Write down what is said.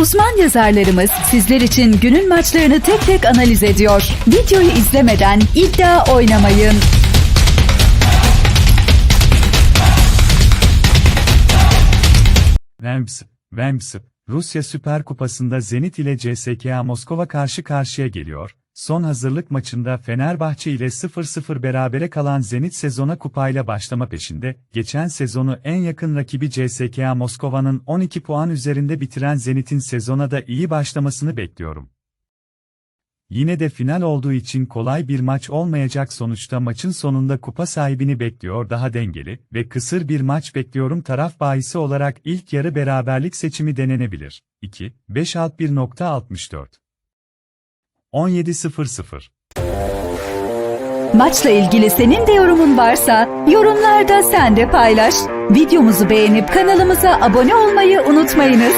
Uzman yazarlarımız sizler için günün maçlarını tek tek analiz ediyor. Videoyu izlemeden iddia oynamayın. Vemps, Vemps, Rusya Süper Kupası'nda Zenit ile CSKA Moskova karşı karşıya geliyor. Son hazırlık maçında Fenerbahçe ile 0-0 berabere kalan Zenit sezona kupayla başlama peşinde, geçen sezonu en yakın rakibi CSKA Moskova'nın 12 puan üzerinde bitiren Zenit'in sezona da iyi başlamasını bekliyorum. Yine de final olduğu için kolay bir maç olmayacak sonuçta maçın sonunda kupa sahibini bekliyor daha dengeli ve kısır bir maç bekliyorum taraf bahisi olarak ilk yarı beraberlik seçimi denenebilir. 2, 5 alt 1.64 17.00 Maçla ilgili senin de yorumun varsa yorumlarda sen de paylaş. Videomuzu beğenip kanalımıza abone olmayı unutmayınız.